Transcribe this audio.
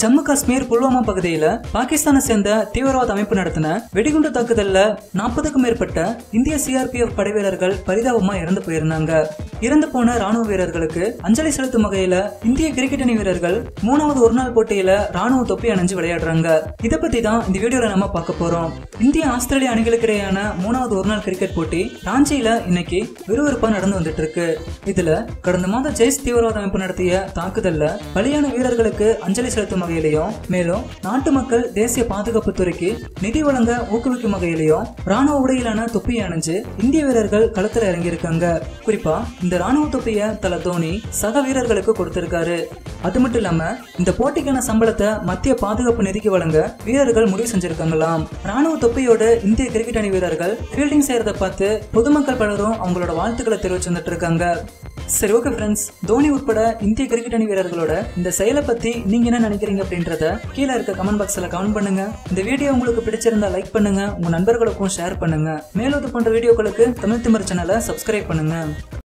ஜம்மு காஷ்மீர் புல்வாமா பகுதியில பாகிஸ்தானை சேர்ந்த தீவிரவாத அமைப்பு நடத்தின வெடிகுண்டு தாக்குதல்ல நாற்பதுக்கும் மேற்பட்ட இந்திய சிஆர்பிஎஃப் படை வீரர்கள் பரிதாபமா இறந்து போயிருந்தாங்க. இறந்து போன ராணுவ வீரர்களுக்கு அஞ்சலி செலுத்தும் வகையில இந்திய கிரிக்கெட் அணி வீரர்கள் மூணாவது ஒருநாள் போட்டியில ராணுவ தொப்பி அணிஞ்சு விளையாடுறாங்க. இதை பத்தி தான் இந்த வீடியோல நம்ம பார்க்க போறோம். இந்திய ஆஸ்திரேலிய அணிகளுக்கு இடையான மூணாவது ஒருநாள் கிரிக்கெட் போட்டி ராஞ்சியில இன்னைக்கு விறுவிறுப்பா நடந்து வந்துட்டு இருக்கு இதுல கடந்த மாதம் ஜெய்ஸ் தீவிரவாத அமைப்பு நடத்திய தாக்குதல்ல பலியான வீரர்களுக்கு அஞ்சலி செலுத்தும் வகையிலையும் மேலும் நாட்டு மக்கள் தேசிய பாதுகாப்பு துறைக்கு நிதி வழங்க ஊக்குவிக்கும் வகையிலையும் ராணுவ உடையிலான தொப்பியை அணிஞ்சு இந்திய வீரர்கள் களத்துல இறங்கியிருக்காங்க. குறிப்பா இந்த ராணுவ தொப்பியை தல தோனி சக வீரர்களுக்கு கொடுத்திருக்காரு. அது மட்டும் இல்லாம இந்த போட்டிக்கான சம்பளத்தை மத்திய பாதுகாப்பு நிதிக்கு வழங்க வீரர்கள் முடிவு செஞ்சிருக்காங்களாம். ராணுவ தொப்பியோட இந்திய கிரிக்கெட் அணி வீரர்கள் ஃபீல்டிங் செய்யறத பார்த்து பொதுமக்கள் பலரும் அவங்களோட வாழ்த்துக்களை தெரிவிச்சு வந்துட்டு இருக்காங்க. சரி ஓகே ஃப்ரெண்ட்ஸ் தோனி உட்பட இந்திய கிரிக்கெட் அணி வீரர்களோட இந்த செயலை பத்தி நீங்க என்ன நினைக்கிறீங்க அப்படின்றத கீழே இருக்க கமெண்ட் பாக்ஸ்ல கமெண்ட் பண்ணுங்க. இந்த வீடியோ உங்களுக்கு பிடிச்சிருந்தா லைக் பண்ணுங்க. உங்க நண்பர்களுக்கும் ஷேர் பண்ணுங்க. மேலும் இது போன்ற வீடியோக்களுக்கு தமிழ் திமர் சேனலை சப்ஸ்கிரைப் பண்ணுங்க.